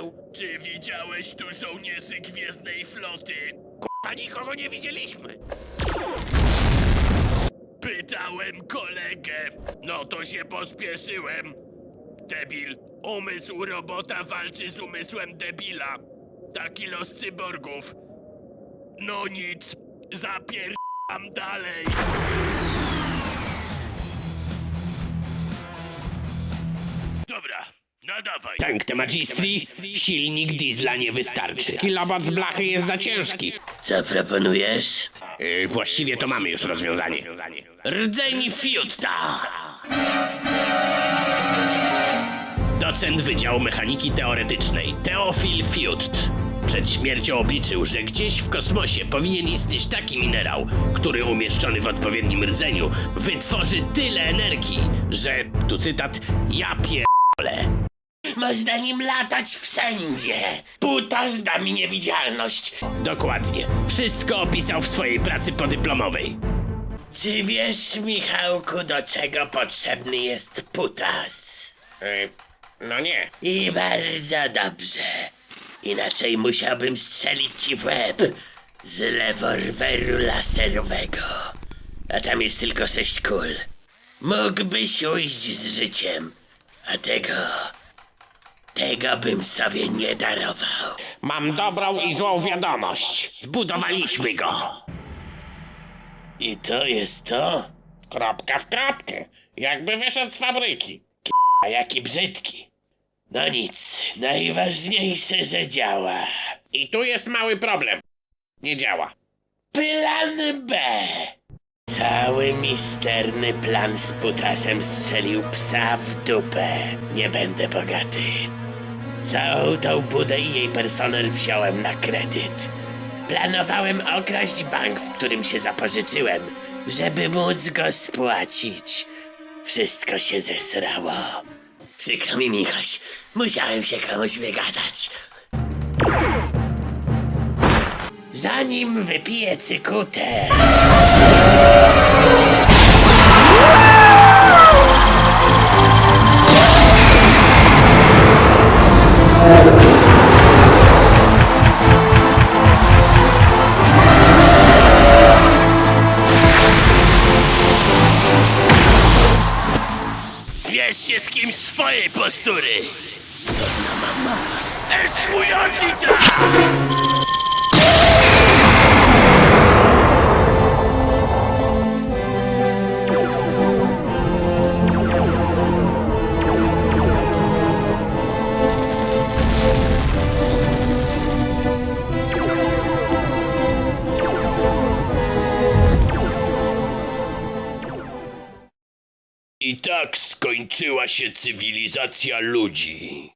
Diabeł, czy widziałeś tu żołnierzy Gwiezdnej Floty? A nikogo nie widzieliśmy. Pytałem kolegę. No to się pospieszyłem. Debil. Umysł robota walczy z umysłem debila. Taki los cyborgów. No nic. Zapierdam dalej. Tank te Magistri, silnik diesla nie wystarczy. Kilowat z blachy jest za ciężki. Co proponujesz? Yy, właściwie to mamy już rozwiązanie. Rdzeń fiuta! Docent Wydziału Mechaniki Teoretycznej Teofil Fiut przed śmiercią obliczył, że gdzieś w kosmosie powinien istnieć taki minerał, który umieszczony w odpowiednim rdzeniu wytworzy tyle energii, że, tu cytat, ja pierdolę. Można nim latać wszędzie! Putas da mi niewidzialność! Dokładnie. Wszystko opisał w swojej pracy podyplomowej. Czy wiesz, Michałku, do czego potrzebny jest putas? no nie. I bardzo dobrze. Inaczej musiałbym strzelić ci w łeb z rewolweru laserowego. A tam jest tylko sześć kul. Mógłbyś ujść z życiem, a tego... Tego bym sobie nie darował. Mam dobrą i złą wiadomość. Zbudowaliśmy go. I to jest to? Kropka w kropkę. Jakby wyszedł z fabryki. A jaki brzydki. No nic, najważniejsze, że działa. I tu jest mały problem. Nie działa. Plan B. Cały misterny plan z putasem strzelił psa w dupę. Nie będę bogaty. Całą tą budę i jej personel wziąłem na kredyt. Planowałem okraść bank, w którym się zapożyczyłem, żeby móc go spłacić. Wszystko się zesrało. Przykro mi, Michaś. Musiałem się komuś wygadać. Zanim wypiję cykutę... Zmierz się z kimś swojej postury. Eschujący I tak skończyła się cywilizacja ludzi.